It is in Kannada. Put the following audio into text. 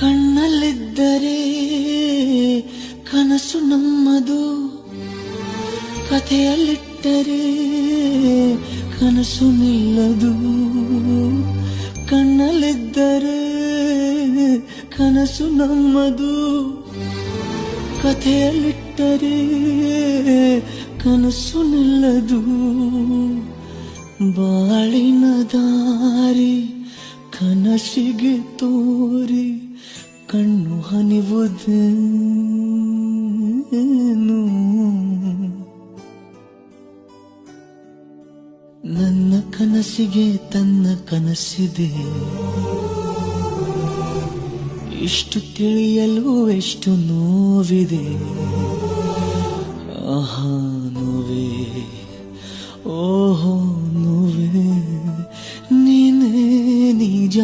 ಕಣ್ಣಲ್ಲಿದ್ದರೆ ಕನಸು ನಮ್ಮದು. ಕಥೆಯಲ್ಲಿಟ್ಟರೆ ಕನಸು ನಿಲ್ಲದು. ಕಣ್ಣಲ್ಲಿದ್ದರೆ ಕನಸು ನಮ್ಮದು. ಕಥೆಯಲ್ಲಿಟ್ಟರೆ ಕನಸು ನಿಲ್ಲದು. ಬಾಳಿನ ದಾರಿ ಕನಸಿಗೆ ತೋರಿ. ಕಣ್ಣು ಹನಿವುದೇನು ನನ್ನ ಕನಸಿಗೆ ತನ್ನ ಕನಸಿದೆ. ಇಷ್ಟು ತಿಳಿಯಲು ಎಷ್ಟು ನೋವಿದೆ. ಆಹಾ, ನೋವೇ. ಓಹೋ, ನೋವೇ. ನೀನೇ ನಿಜ.